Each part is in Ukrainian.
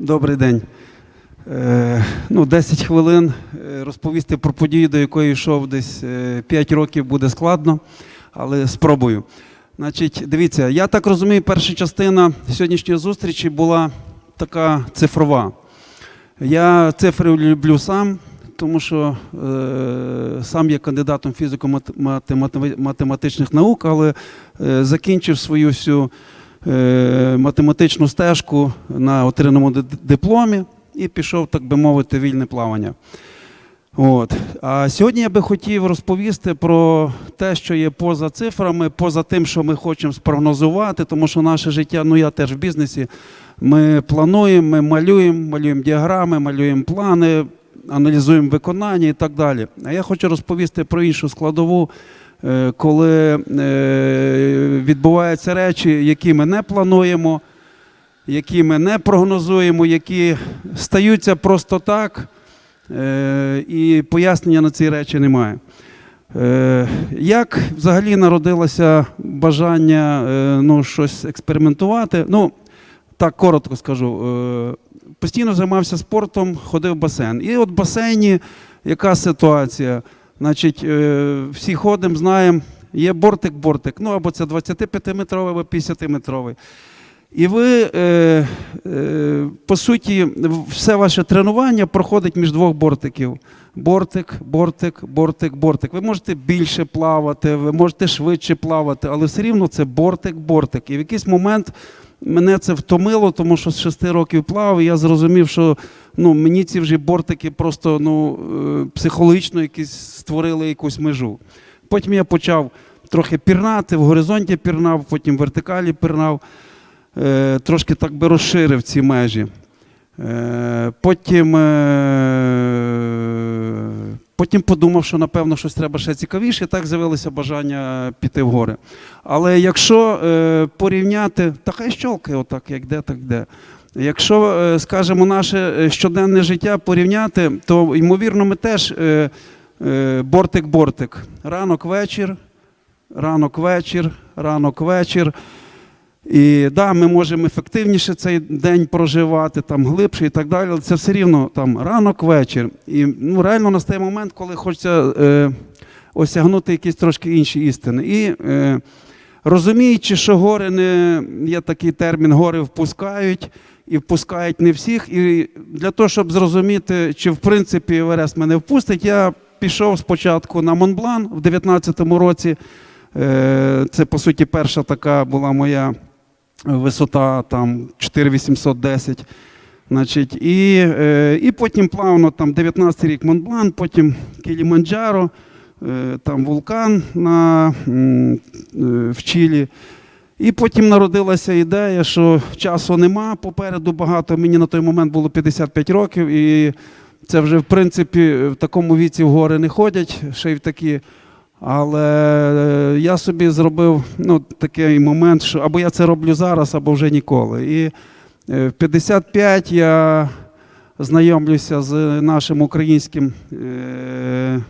Добрий день. Е, ну, 10 хвилин е, розповісти про подію, до якої йшов десь е, 5 років, буде складно, але спробую. Значить, дивіться, я так розумію, перша частина сьогоднішньої зустрічі була така цифрова. Я цифри люблю сам, тому що е, сам є кандидатом фізико-математичних наук, але е, закінчив свою всю е, математичну стежку на отриманому дипломі і пішов, так би мовити, вільне плавання. От. А сьогодні я би хотів розповісти про те, що є поза цифрами, поза тим, що ми хочемо спрогнозувати, тому що наше життя, ну я теж в бізнесі. Ми плануємо, ми малюємо, малюємо діаграми, малюємо плани, аналізуємо виконання і так далі. А я хочу розповісти про іншу складову, е, коли е, відбуваються речі, які ми не плануємо, які ми не прогнозуємо, які стаються просто так, е, і пояснення на ці речі немає. Е, Як взагалі народилося бажання е, ну, щось експериментувати? Ну, так коротко скажу. Е, Постійно займався спортом, ходив в басейн. І от в басейні яка ситуація? Значить, е, всі ходимо, знаємо, є бортик-бортик, ну або це 25-метровий, або 50-метровий. І ви, е, е, по суті, все ваше тренування проходить між двох бортиків. Бортик, бортик, бортик, бортик. Ви можете більше плавати, ви можете швидше плавати, але все рівно це бортик, бортик. І в якийсь момент мене це втомило, тому що з шести років плавав, я зрозумів, що ну, мені ці вже бортики просто ну, е, психологічно якісь створили якусь межу. Потім я почав трохи пірнати, в горизонті пірнав, потім в вертикалі пірнав е, трошки так би розширив ці межі. Е, потім, е, потім подумав, що напевно щось треба ще цікавіше, так з'явилося бажання піти в гори. Але якщо е, порівняти, та хай щолкає отак, як де, так де. Якщо, е, скажімо, наше е, щоденне життя порівняти, то ймовірно ми теж е, е, бортик-бортик. Ранок вечір, ранок вечір, ранок вечір. І да, ми можемо ефективніше цей день проживати, там глибше і так далі, але це все рівно там ранок, вечір. І ну, реально настає момент, коли хочеться е, осягнути якісь трошки інші істини. І е, розуміючи, що гори не є такий термін, гори впускають. І впускають не всіх. І для того, щоб зрозуміти, чи в принципі Еверест мене впустить, я пішов спочатку на Монблан в 2019 році. Е, Це, по суті, перша така була моя висота там 4810. Значить, і, е, і потім плавно там 19 рік Монблан, потім Кіліманджаро, е, там вулкан на, е, в Чилі. І потім народилася ідея, що часу нема, попереду багато. Мені на той момент було 55 років, і це вже в принципі в такому віці в гори не ходять, ще й в такі. Але е, я собі зробив ну, такий момент, що або я це роблю зараз, або вже ніколи. І е, в 55 я знайомлюся з нашим українським е,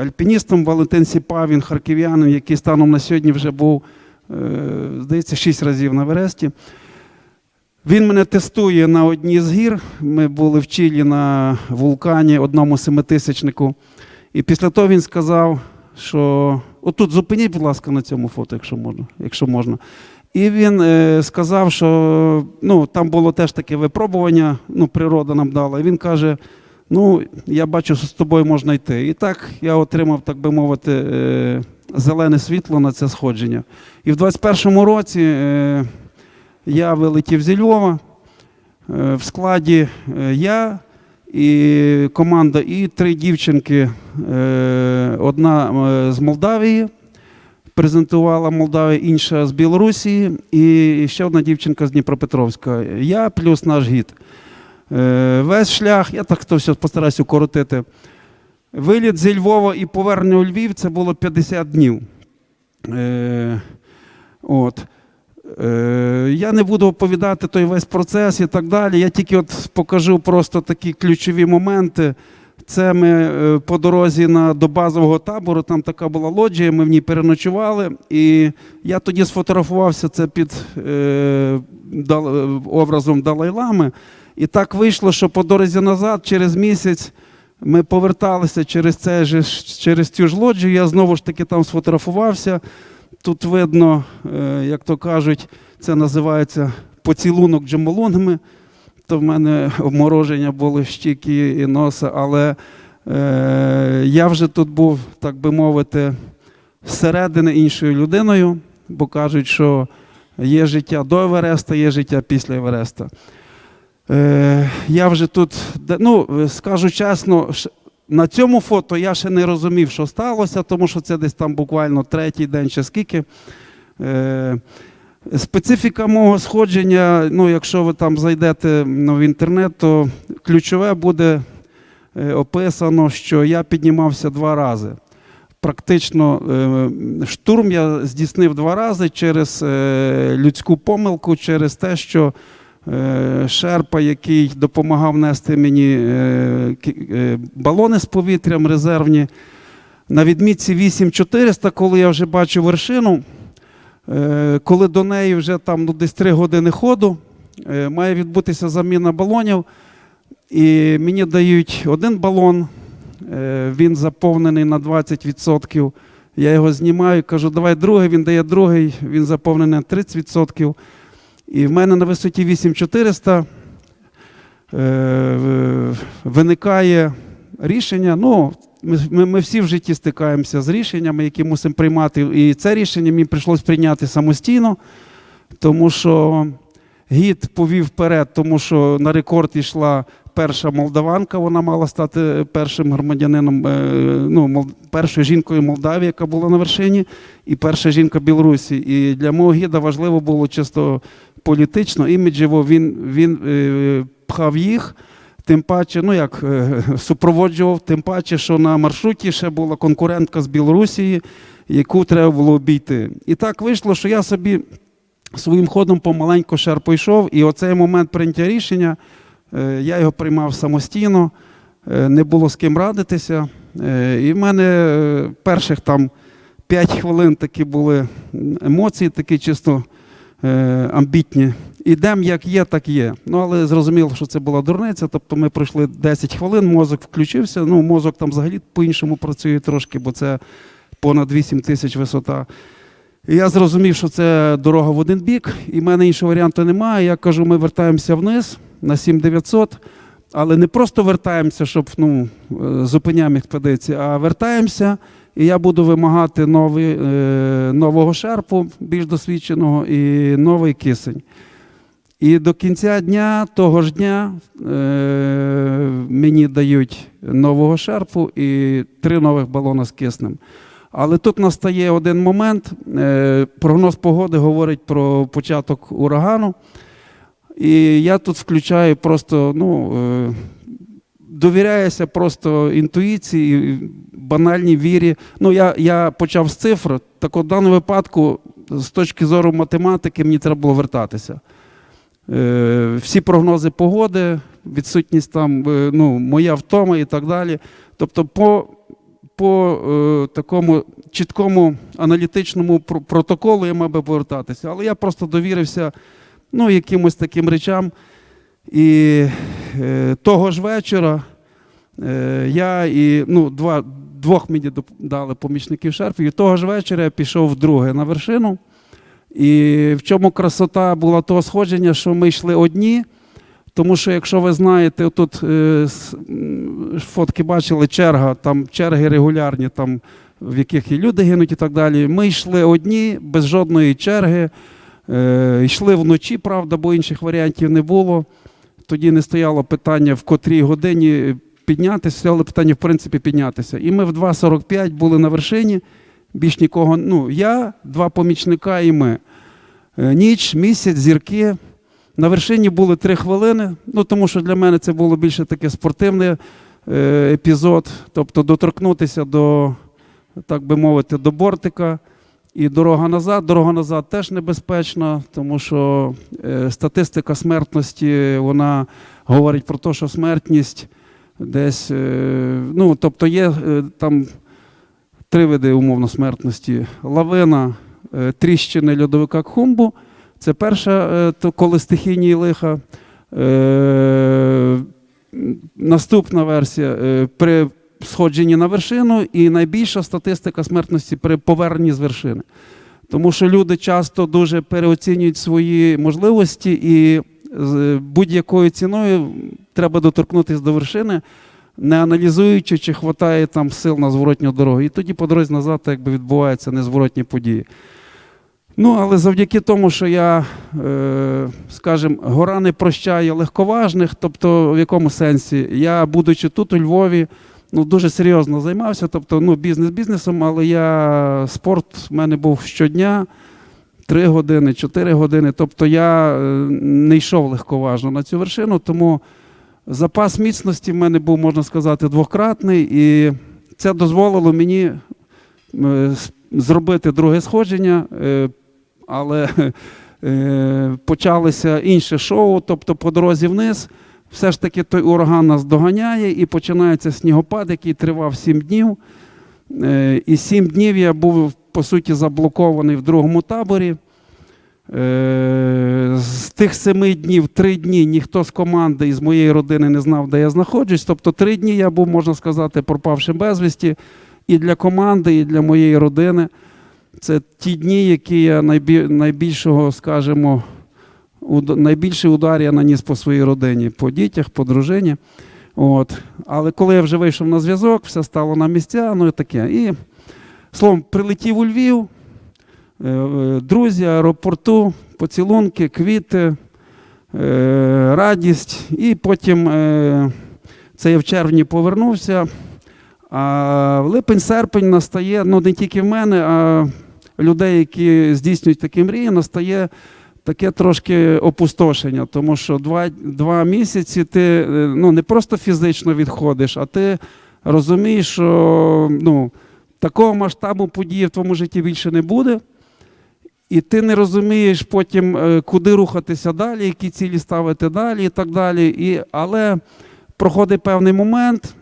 альпіністом Валентин Сіпа, він харків'янин, який станом на сьогодні вже був, здається, 6 разів на Вересті. Він мене тестує на одній з гір. Ми були в Чилі на вулкані, одному семитисячнику. І після того він сказав, що отут зупиніть, будь ласка, на цьому фото, якщо можна. Якщо можна. І він е, сказав, що ну, там було теж таке випробування, ну, природа нам дала. І він каже: ну, я бачу, що з тобою можна йти. І так я отримав, так би мовити, е, зелене світло на це сходження. І в 21-му році е, я вилетів зі Львова. Е, в складі е, я і команда, і три дівчинки. Е, Одна е, з Молдавії презентувала Молдавію, інша з Білорусі, і ще одна дівчинка з Дніпропетровська. Я плюс наш гід. Е, Весь шлях, я так то все постараюся укоротити. Виліт зі Львова і повернення у Львів це було 50 днів. От. Е, Я не буду оповідати той весь процес і так далі. Я тільки от покажу просто такі ключові моменти. Це ми е, по дорозі на, до базового табору, там така була лоджія, ми в ній переночували. І я тоді сфотографувався це під е, дал, е, образом Далай-Лами. І так вийшло, що по дорозі назад, через місяць, ми поверталися через, це через цю ж лоджію. Я знову ж таки там сфотографувався. Тут видно, е, як то кажуть, це називається поцілунок джемолонгами. То в мене обмороження були в щіки і носа, але е, я вже тут був, так би мовити, зсередини іншою людиною, бо кажуть, що є життя до Евереста, є життя після Евереста. Е, я вже тут, ну, скажу чесно, на цьому фото я ще не розумів, що сталося, тому що це десь там буквально третій день чи скільки. Е, Специфіка мого сходження, ну, якщо ви там зайдете ну, в інтернет, то ключове буде е, описано, що я піднімався два рази. Практично е, штурм я здійснив два рази через людську помилку, через те, що Шерпа, який допомагав нести мені е, е, балони з повітрям резервні, на відмітці 8400, коли я вже бачу вершину, Е, коли до неї вже там ну, десь 3 години ходу, е, має відбутися заміна балонів. І мені дають один балон, е, він заповнений на 20%. Я його знімаю, кажу, давай другий, він дає другий, він заповнений на 30%. І в мене на висоті 8400 е, виникає рішення. Ну, ми, ми, всі в житті стикаємося з рішеннями, які мусимо приймати. І це рішення мені прийшлось прийняти самостійно, тому що гід повів вперед, тому що на рекорд йшла перша молдаванка, вона мала стати першим громадянином, е, ну, першою жінкою Молдавії, яка була на вершині, і перша жінка Білорусі. І для мого гіда важливо було чисто політично, іміджево він, він е, пхав їх. Тим паче, ну як е, супроводжував, тим паче, що на маршруті ще була конкурентка з Білорусі, яку треба було обійти. І так вийшло, що я собі своїм ходом помаленьку шерпо йшов, і оцей момент прийняття рішення, е, я його приймав самостійно, е, не було з ким радитися. Е, І в мене е, перших там 5 хвилин такі були емоції, такі чисто амбітні. Ідемо як є, так є. Ну, але зрозуміло, що це була дурниця. Тобто ми пройшли 10 хвилин, мозок включився. Ну, мозок там взагалі по-іншому працює трошки, бо це понад 8 тисяч висота. І я зрозумів, що це дорога в один бік, і в мене іншого варіанту немає. Я кажу, ми вертаємося вниз на 7900, але не просто вертаємося, щоб ну, е, зупиняємо експедиції, а вертаємося, і я буду вимагати новий, е, нового шерпу, більш досвідченого, і новий кисень. І до кінця дня, того ж дня, е, мені дають нового шерпу і три нових балона з киснем. Але тут настає один момент. е, Прогноз погоди говорить про початок урагану. І я тут включаю просто, ну, довіряюся просто інтуїції, банальній вірі. Ну, я, я почав з цифр, так от в даному випадку, з точки зору математики, мені треба було вертатися. Е, всі прогнози погоди, відсутність там, е, ну, моя втома і так далі. Тобто, по, по е, такому чіткому аналітичному протоколу я мав би повертатися. Але я просто довірився ну, якимось таким речам. І е, того ж вечора е, я і ну, два, двох мені дали помічників шерфів, і того ж вечора я пішов вдруге на вершину. І в чому красота була того сходження, що ми йшли одні. Тому що, якщо ви знаєте, тут е, фотки бачили, черга, там черги регулярні, там, в яких і люди гинуть і так далі. Ми йшли одні, без жодної черги. Йшли вночі, правда, бо інших варіантів не було. Тоді не стояло питання, в котрій годині піднятися, стояло питання, в принципі, піднятися. І ми в 2.45 були на вершині, більш нікого. Ну, я, два помічника і ми. Е, Ніч, місяць, зірки. На вершині були три хвилини, ну тому що для мене це було більше таке спортивний е, епізод, тобто доторкнутися до, так би мовити, до бортика. І дорога назад. Дорога назад теж небезпечна, тому що е, статистика смертності вона говорить про те, що смертність десь, е, ну тобто є е, там три види умовно смертності: лавина, тріщини льодовика Кхумбу. Це перша, коли стихійні лиха. Наступна версія при сходженні на вершину, і найбільша статистика смертності при поверненні з вершини. Тому що люди часто дуже переоцінюють свої можливості, і будь-якою ціною треба доторкнутися до вершини, не аналізуючи, чи вистачає там сил на зворотню дорогу. І тоді по дорозі назад якби відбуваються незворотні події. Ну, але завдяки тому, що я, е, скажімо, гора не прощає легковажних, тобто в якому сенсі, я, будучи тут у Львові, ну, дуже серйозно займався, тобто ну, бізнес бізнесом, але я спорт в мене був щодня. 3 години, 4 години. Тобто я е, не йшов легковажно на цю вершину, тому запас міцності в мене був, можна сказати, двократний, і це дозволило мені е, зробити друге сходження, е, але почалося інше шоу, тобто по дорозі вниз. Все ж таки той ураган нас доганяє і починається снігопад, який тривав 7 днів. Е, І 7 днів я був, по суті, заблокований в другому таборі. Е, З тих семи днів, три дні ніхто з команди і з моєї родини не знав, де я знаходжусь. Тобто три дні я був, можна сказати, пропавшим безвісті і для команди, і для моєї родини. Це ті дні, які я найбільшого, скажімо, найбільший удар я наніс по своїй родині, по дітях, по дружині. От. Але коли я вже вийшов на зв'язок, все стало на місця, ну і таке. І словом, прилетів у Львів, е, е, друзі, аеропорту, поцілунки, квіти, е, радість. І потім це я в червні повернувся. А липень-серпень настає, ну не тільки в мене, а людей, які здійснюють такі мрії, настає таке трошки опустошення, тому що два, два місяці ти е, ну, не просто фізично відходиш, а ти розумієш, що ну, такого масштабу події в твоєму житті більше не буде. І ти не розумієш потім, е, куди рухатися далі, які цілі ставити далі і так далі. І, але проходить певний момент,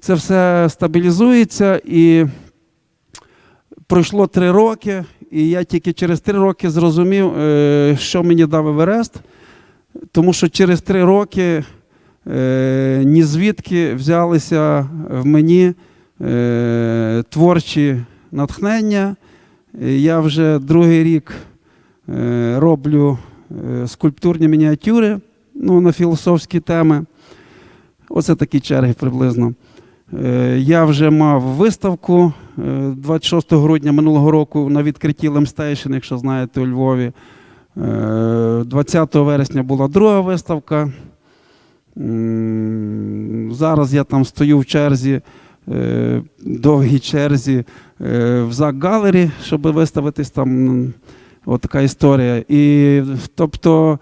це все стабілізується, і пройшло три роки, і я тільки через три роки зрозумів, е, що мені дав Еверест, тому що через три роки е, ні звідки взялися в мені е, творчі натхнення. Я вже другий рік роблю скульптурні мініатюри ну, на філософські теми. Оце такі черги приблизно. Е, Я вже мав виставку е, 26 грудня минулого року на відкритті Лемстейшн, якщо знаєте, у Львові. Е, 20 вересня була друга виставка. Зараз я там стою в черзі, е, довгій черзі е, в ЗАК Галері, щоб виставитись там. От така історія. І тобто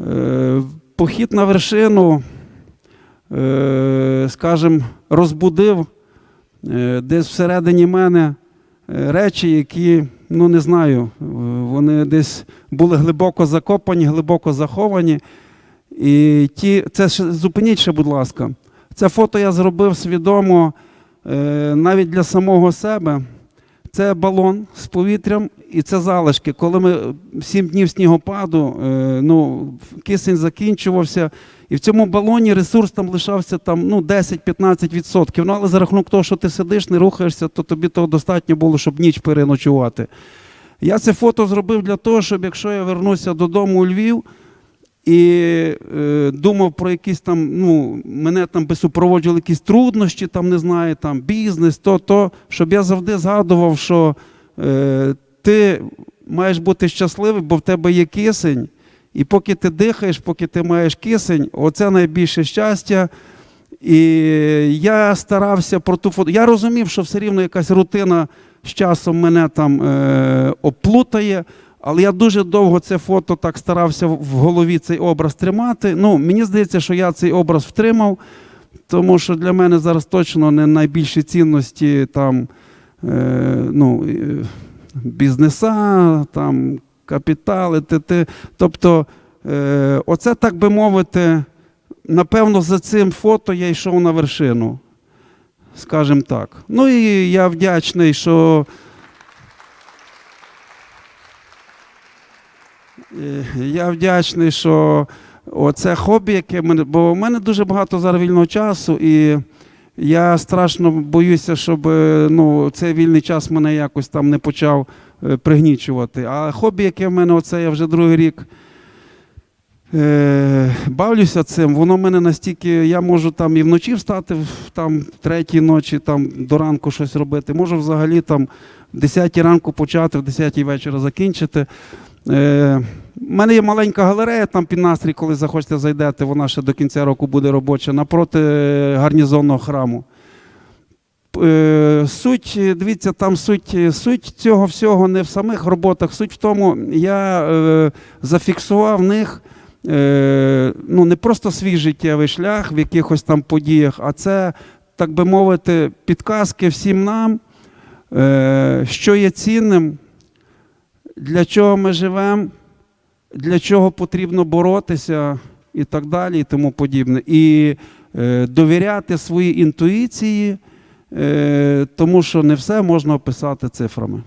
е, похід на вершину, е, скажімо, розбудив е, десь всередині мене е, речі, які, ну не знаю, е, вони десь були глибоко закопані, глибоко заховані. І ті, це зупиніть ще, будь ласка. Це фото я зробив свідомо е, навіть для самого себе. Це балон з повітрям і це залишки. Коли ми сім днів снігопаду, е, ну, кисень закінчувався, і в цьому балоні ресурс там лишався там, ну, 10-15%. Ну, але за рахунок того, що ти сидиш, не рухаєшся, то тобі того достатньо було, щоб ніч переночувати. Я це фото зробив для того, щоб якщо я вернуся додому у Львів і е, думав про якісь там, ну, мене там би супроводжували якісь труднощі, там не знаю, там бізнес, то, то, щоб я завжди згадував, що е, ти маєш бути щасливий, бо в тебе є кисень. І поки ти дихаєш, поки ти маєш кисень, оце найбільше щастя. І я старався про ту фото. Я розумів, що все рівно якась рутина з часом мене там е, оплутає. Але я дуже довго це фото так старався в голові цей образ тримати. Ну, мені здається, що я цей образ втримав, тому що для мене зараз точно не найбільші цінності там, е, ну, е, бізнеса, там, капітали, т.т. Тобто, е, оце, так би мовити, напевно, за цим фото я йшов на вершину. Скажімо так. Ну і я вдячний, що. Я вдячний, що Оце хобі, яке мене, бо в мене дуже багато зараз вільного часу, і я страшно боюся, щоб е, ну, цей вільний час мене якось там не почав е, пригнічувати. А хобі, яке в мене, оце я вже другий рік е, бавлюся цим, воно мене настільки, я можу там і вночі встати, там третій ночі, там до ранку щось робити. Можу взагалі там в 10 ранку почати, в 10 вечора закінчити. Е, у мене є маленька галерея, там під настрій, коли захочете зайдете, вона ще до кінця року буде робоча, напроти е, гарнізонного храму. Е, Суть, е, дивіться, там суть, суть цього всього не в самих роботах. Суть в тому, я е, зафіксував в них е, ну, не просто свій життєвий шлях в якихось там подіях, а це, так би мовити, підказки всім нам, е, що є цінним, для чого ми живемо, для чого потрібно боротися і так далі, і тому подібне. І е, довіряти своїй інтуїції, е, тому що не все можна описати цифрами.